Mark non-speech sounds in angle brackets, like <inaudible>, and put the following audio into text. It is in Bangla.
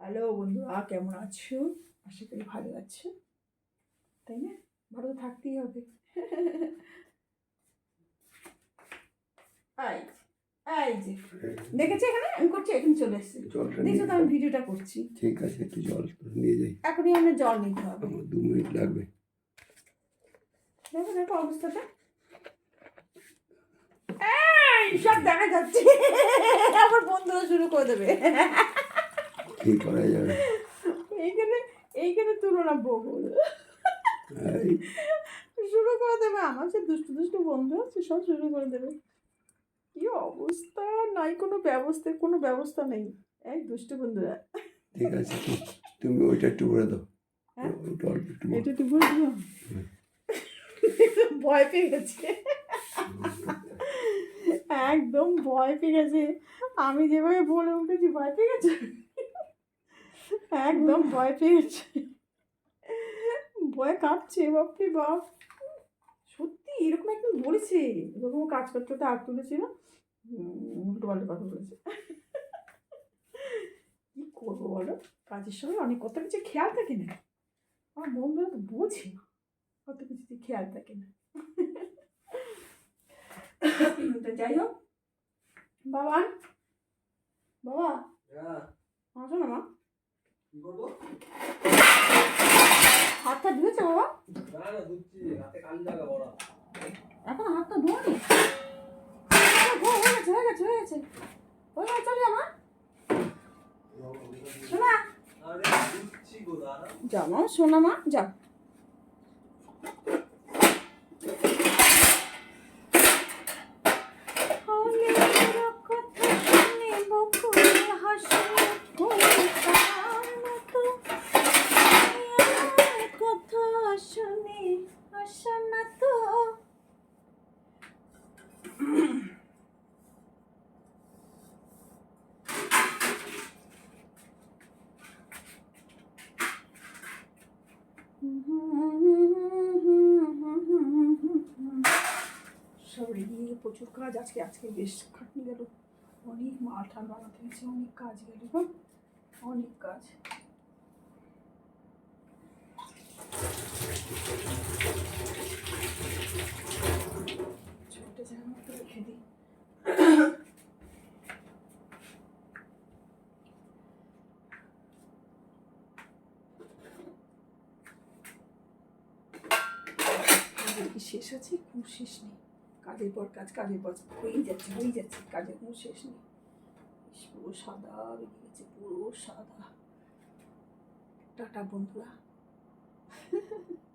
হ্যালো বন্ধুরা কেমন আছো? আশা করি ভালো আছো। তাই না? ভালো থাকতেই হবে। এই যে দেখেছি এখানে? আমি করছি এখানে চলে এসেছি। দেখছ তো আমি ভিডিওটা করছি। ঠিক আছে একটু জল নিয়ে যাই। এখনই আমরা জল নিতে হবে। আমার দু মিনিট লাগবে। দেখো দেখো অবস্থাটা। এই সব দেখা যাচ্ছে। আবার বন্ধুরা শুরু করে দেবে। কি করা যাবে? এইখানে এইখানে তুলনা বহুল। শুরু করে দেবে আমার যে দুষ্টু দুষ্টু বন্ধু আছে সব শুরু করে দেবে। কি অবস্থা? নাই কোনো ব্যবস্থা কোনো ব্যবস্থা নেই। এই দুষ্টু বন্ধুরা। ঠিক আছে তুমি ওইটা একটু ভরে দাও। হ্যাঁ? একটু ভরে এটা একটু বলে দিও। ভয় পেয়ে গেছে। একদম ভয় পেয়ে গেছে। আমি যেভাবে বলে উঠেছি ভয় পেয়ে গেছে? একদম ভয় পেয়ে গেছে ভয় কাঁপছে বাপরে বাপ। সত্যি এরকম একদম বলেছে। এরকম কাজ করতে করতে হাত তুলেছিল। উল্টো পাল্টা কথা বলেছে। কি করব বলো? কাজের সময় অনেক কত কিছু খেয়াল থাকে না। আমার বন্ধুরা তো বোঝে না। কত কিছু খেয়াল থাকে না। তো যাই হোক। বাবা বাবা। আসো না মা। কি করব? হাতটা ধুয়েছে বাবা? না না ধুচ্ছি হাতে কালি লাগাবো না এখন হাতটা ধোয়নি হয়ে গেছে হয়ে গেছে হয়ে গেছে। ওই চলে আমার শোনা? শোনা মা যাও কথা শুনে আসা না তো সবাই নিয়ে প্রচুর কাজ আজকে আজকে বেশ খাটনি গেল। অনেক মাল ঠাল বানাতে হয়েছে, অনেক কাজ গেল। গো অনেক কাজ। ছোট জামা তো রেখে শেষ আছে, কোনো শেষ নেই। কাজের পর কাজ, কাজের পর হয়েই যাচ্ছে হয়েই যাচ্ছে, কাজের কোনো শেষ নেই। পুরো সাদা বেরিয়ে গেছে, পুরো সাদা। টাটা, বন্ধুরা। <laughs>